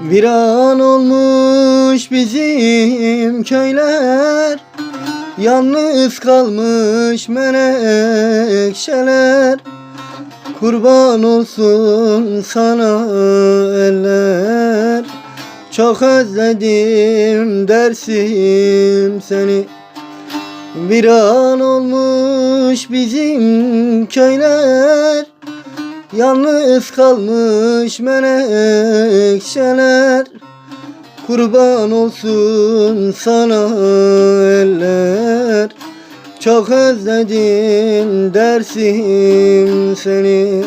Viran olmuş bizim köyler Yalnız kalmış menekşeler. Kurban olsun sana eller Çok özledim dersim seni. Viran olmuş bizim köyler Yalnız kalmış menekşeler. Kurban olsun sana eller. Çok özledim dersim seni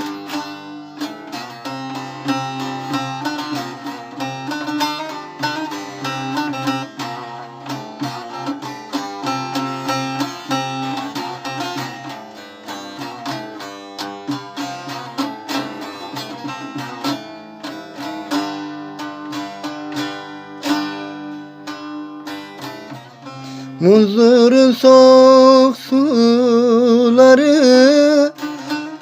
Muzurun soğuk suları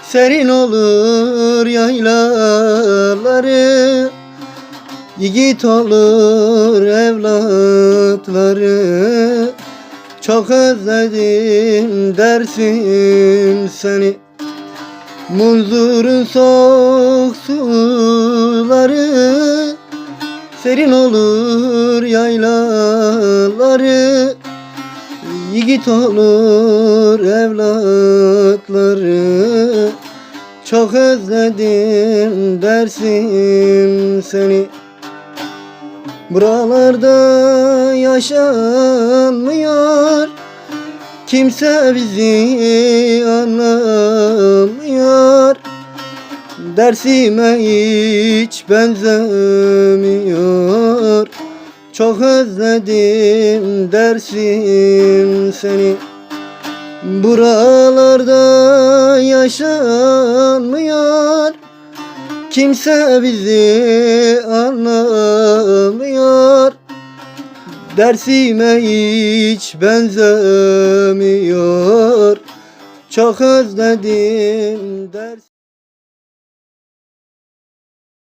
Serin olur yaylaları. Yiğit olur evlatları. Çok özledim dersim seni. Munzurun soğuk suları Serin olur yaylaları Yiğit olur evlatları Çok özledim dersim seni. Buralarda yaşanmıyor Kimse bizi anlamıyor. Dersime hiç benzemiyor Çok özledim dersim seni. Buralarda yaşanmıyor. Kimse bizi anlamıyor. Dersime hiç benzemiyor. Çok özledim ders